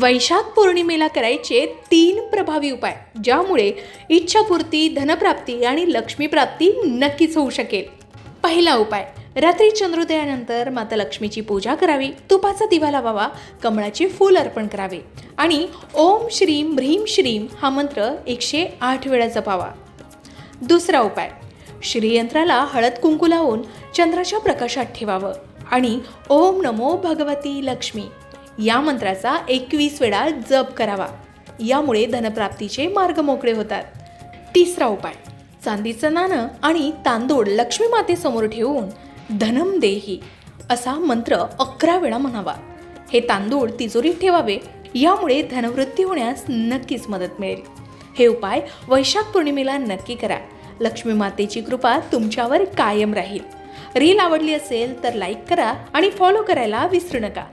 वैशाख पौर्णिमेला करायचे तीन प्रभावी उपाय ज्यामुळे इच्छापूर्ती धनप्राप्ती आणि लक्ष्मीप्राप्ती नक्कीच होऊ शकेल. पहिला उपाय रात्री चंद्रोदयानंतर माता लक्ष्मीची पूजा करावी तुपाचा दिवा लावावा कमळाचे फूल अर्पण करावे आणि ओम श्रीम ह्रीम श्रीम हा मंत्र एकशे आठ वेळा जपावा. दुसरा उपाय श्रीयंत्राला हळद कुंकू लावून चंद्राच्या प्रकाशात ठेवावं आणि ओम नमो भगवती लक्ष्मी. या मंत्राचा एकवीस वेळा जप करावा. यामुळे धनप्राप्तीचे मार्ग मोकळे होतात. तिसरा उपाय चांदीचं नाणं आणि तांदूळ लक्ष्मी मातेसमोर ठेवून धनम देही असा मंत्र अकरा वेळा म्हणावा. हे तांदूळ तिजोरीत ठेवावे यामुळे धनवृत्ती होण्यास नक्कीच मदत मिळेल. हे उपाय वैशाख पौर्णिमेला नक्की करा. लक्ष्मी मातेची कृपा तुमच्यावर कायम राहील. रील आवडली असेल तर लाईक करा आणि फॉलो करायला विसरू नका.